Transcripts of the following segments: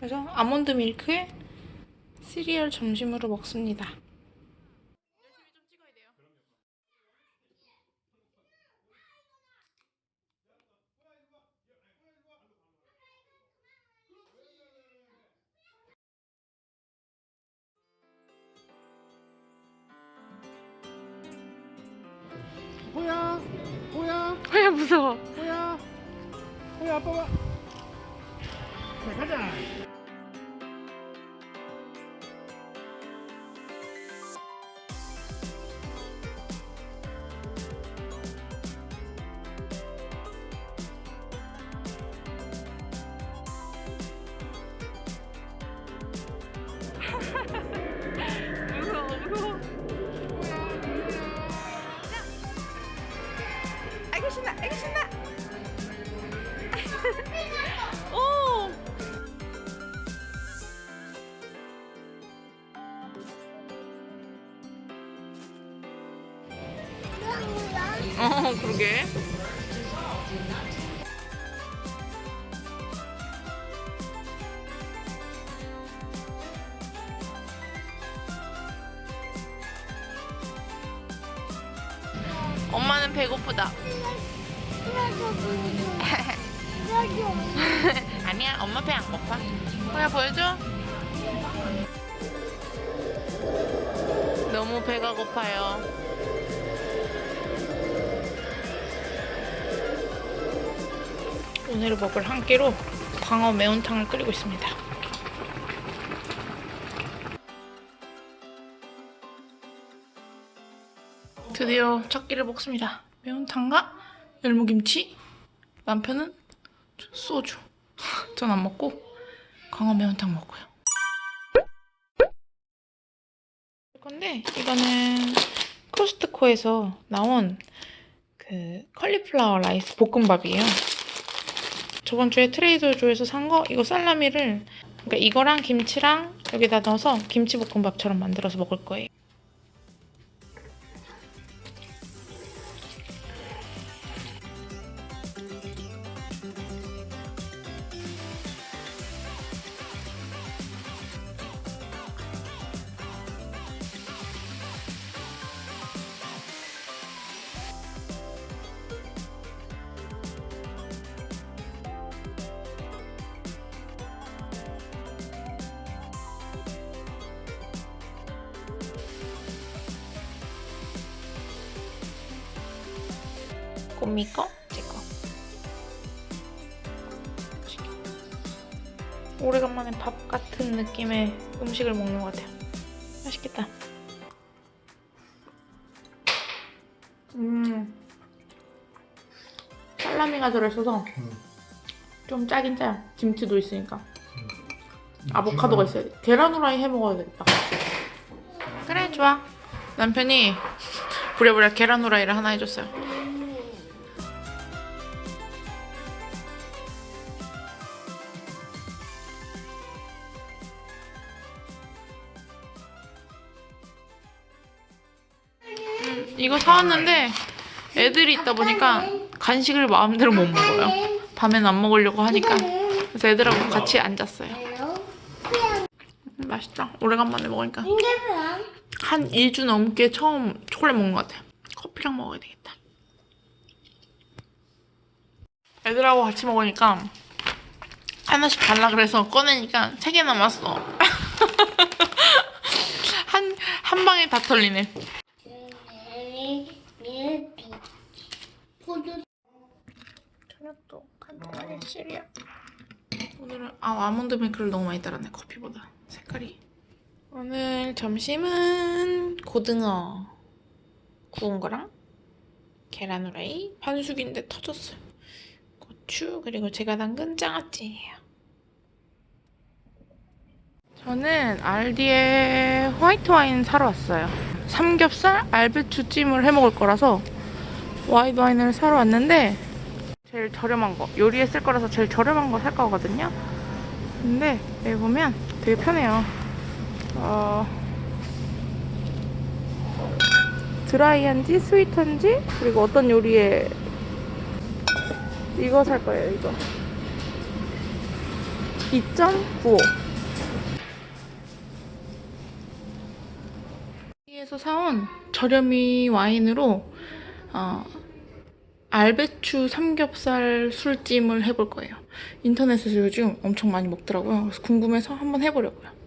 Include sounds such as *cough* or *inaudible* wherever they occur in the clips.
그래서 아몬드 밀크에 시리얼 점심으로 먹습니다. 호야, 호야, 왜 무서워? 호야, 호야 아빠 와. 자 가자. 무서워 무서워. 아이고 신나 아이고 신나. 오. 어 그러게. 배고프다. *laughs* 아니야, 엄마 배 안 고파. 호야 보여줘. 너무 배가 고파요. 오늘 먹을 한 끼로 광어 매운탕을 끓이고 있습니다. 드디어 첫 끼를 먹습니다. 매운탕과 열무김치. 남편은 소주. *laughs* 전 안 먹고 광어 매운탕 먹고요. 근데 이거는 코스트코에서 나온 그 컬리플라워 라이스 볶음밥이에요. 저번 주에 트레이더조에서 산 거 이거 살라미를 그러니까 이거랑 김치랑 여기다 넣어서 김치 볶음밥처럼 만들어서 먹을 거예요. 꼬미 거, 제 거. 오래간만에 밥 같은 느낌의 음식을 먹는 것 같아요. 맛있겠다. 음. 살라미가 들어있어서 좀 짜긴 짜요. 김치도 있으니까. 아보카도가 있어야 돼. 계란 후라이 해 먹어야 되겠다. 그래, 좋아. 남편이 부랴부랴 계란 후라이를 하나 해줬어요. 이거 사왔는데 애들이 있다 보니까 간식을 마음대로 못 먹어요. 밤엔 안 먹으려고 하니까 그래서 애들하고 같이 앉았어요. 음, 맛있다. 오래간만에 먹으니까 한 2주 넘게 처음 초콜릿 먹는 것 같아요. 커피랑 먹어야 되겠다. 애들하고 같이 먹으니까 하나씩 달라 그래서 꺼내니까 3개 남았어. *laughs* 한, 한 방에 다 털리네. 저녁도 간단하게 시리얼. 오늘은 아 아몬드 밀크를 너무 많이 따랐네 커피보다 색깔이. 오늘 점심은 고등어 구운 거랑 계란 후라이 반숙인데 터졌어요. 고추 그리고 제가 담근 장아찌예요. 저는 알디에 화이트 와인 사러 왔어요. 삼겹살 알배추 찜을 해 먹을 거라서 와이드 와인을 사러 왔는데 제일 저렴한 거 요리했을 거라서 제일 저렴한 거 살 거거든요. 근데 여기 보면 되게 편해요. 어, 드라이한지 스위트한지 그리고 어떤 요리에 이거 살 거예요. 이거 2.95 여기에서 사온 저렴이 와인으로 어, 알배추 삼겹살 술찜을 해볼 거예요. 인터넷에서 요즘 엄청 많이 먹더라고요. 그래서 궁금해서 한번 해보려고요.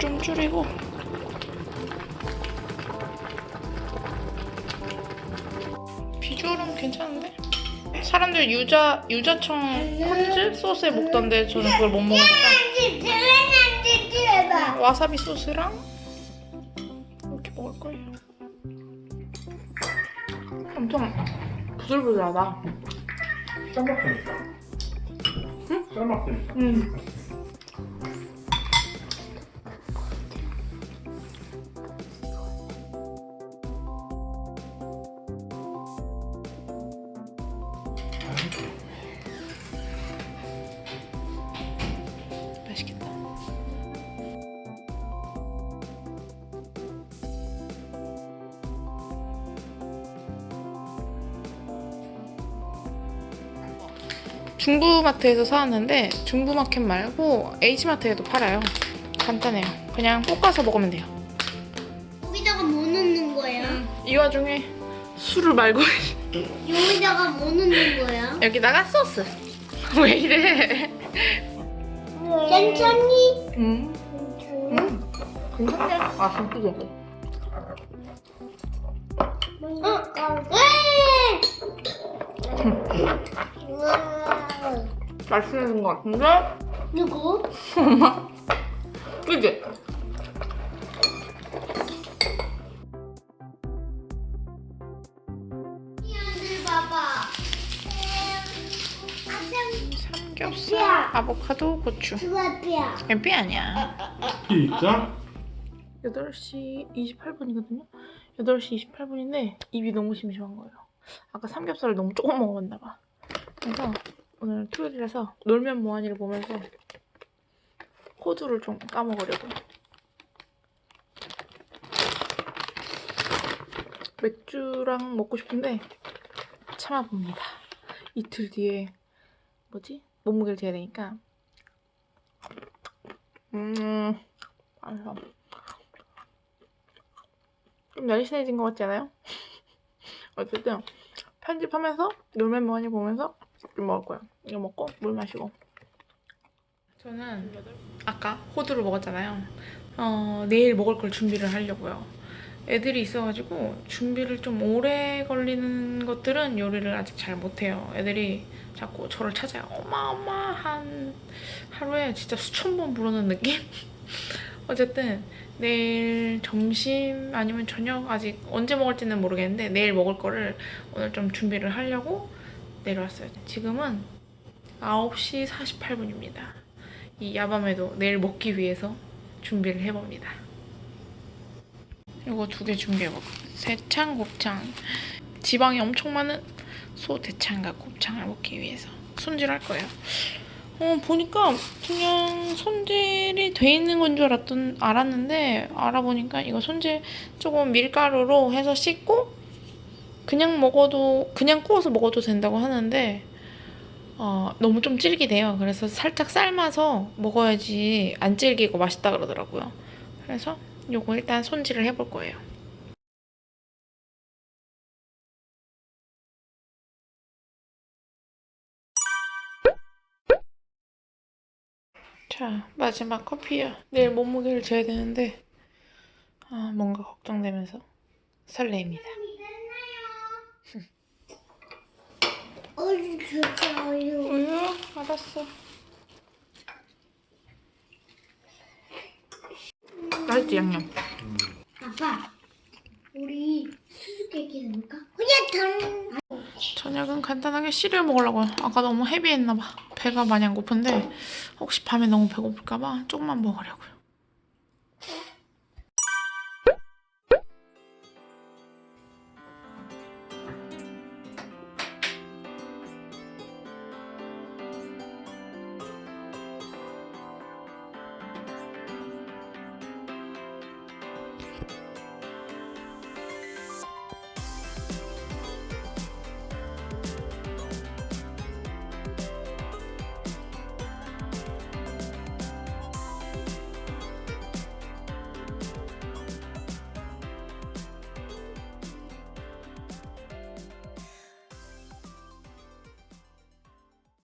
좀 줄이고 비주얼은 괜찮은데? 사람들 유자 유자청 콘즈 소스에 먹던데 저는 그걸 못 먹으니까 와사비 소스랑 이렇게 먹을 거예요. 엄청 부들부들하다. 쌈박스니까. 응? 쌈박스니까. 음. 중부마트에서 사왔는데 중부마켓 말고 H마트에도 팔아요. 간단해요. 그냥 볶아서 먹으면 돼요. 여기다가 뭐 넣는 거야? 이 와중에 술을 말고 *laughs* 여기다가 뭐 넣는 거야? 여기다가 소스. *laughs* 왜 이래? 괜찮니? 음, 음, 괜찮네. 아 진짜 좋아. 맛있는 것 같은데? 누구? 엄마. 그지? 얘들 봐봐. 삼겹살, 아보카도, 고추. 주아피야. 엠피 아니야. 진짜? 8시 28분이거든요. 8시 28분인데 입이 너무 심심한 거예요. 아까 삼겹살을 너무 조금 먹었나 봐. 그래서 오늘 토요일이라서 놀면 뭐하니를 보면서 호두를 좀 까먹으려고. 맥주랑 먹고 싶은데 참아봅니다. 이틀 뒤에 뭐지? 몸무게를 재야 되니까. 음, 알았어. 좀 날씬해진 것 같지 않아요? 어쨌든 편집하면서 놀면 뭐하니 보면서 좀 먹을 거예요. 이거 먹고 물 마시고. 저는 아까 호두를 먹었잖아요. 어, 내일 먹을 걸 준비를 하려고요. 애들이 있어가지고 준비를 좀 오래 걸리는 것들은 요리를 아직 잘 못해요. 애들이 자꾸 저를 찾아요. 엄마 엄마 한 하루에 진짜 수천 번 부르는 느낌? *laughs* 어쨌든 내일 점심 아니면 저녁 아직 언제 먹을지는 모르겠는데 내일 먹을 거를 오늘 좀 준비를 하려고 내려왔어요. 지금은 9시 48분입니다. 이 야밤에도 내일 먹기 위해서 준비를 해봅니다. 이거 두 개 준비해볼까? 대창, 곱창. 지방이 엄청 많은 소 대창과 곱창을 먹기 위해서 손질할 거예요. 어, 보니까 그냥 손질이 돼 있는 건 줄 알았던, 알았는데, 알아보니까 이거 손질 조금 밀가루로 해서 씻고, 그냥 먹어도, 그냥 구워서 먹어도 된다고 하는데, 어, 너무 좀 질기대요. 그래서 살짝 삶아서 먹어야지 안 질기고 맛있다 그러더라고요. 그래서 요거 일단 손질을 해볼 거예요. 자, 마지막 커피야. 내일 몸무게를 재야 되는데, 아, 뭔가 걱정되면서 설레입니다. 어디? 우유? 알았어. 잘했지 양념. 아빠, 우리 수수께끼 해볼까? 그냥. 저녁은 간단하게 시리얼 먹으려고요. 아까 너무 헤비했나 봐. 배가 안 고픈데 혹시 밤에 너무 배고플까 봐 조금만 먹으려고요.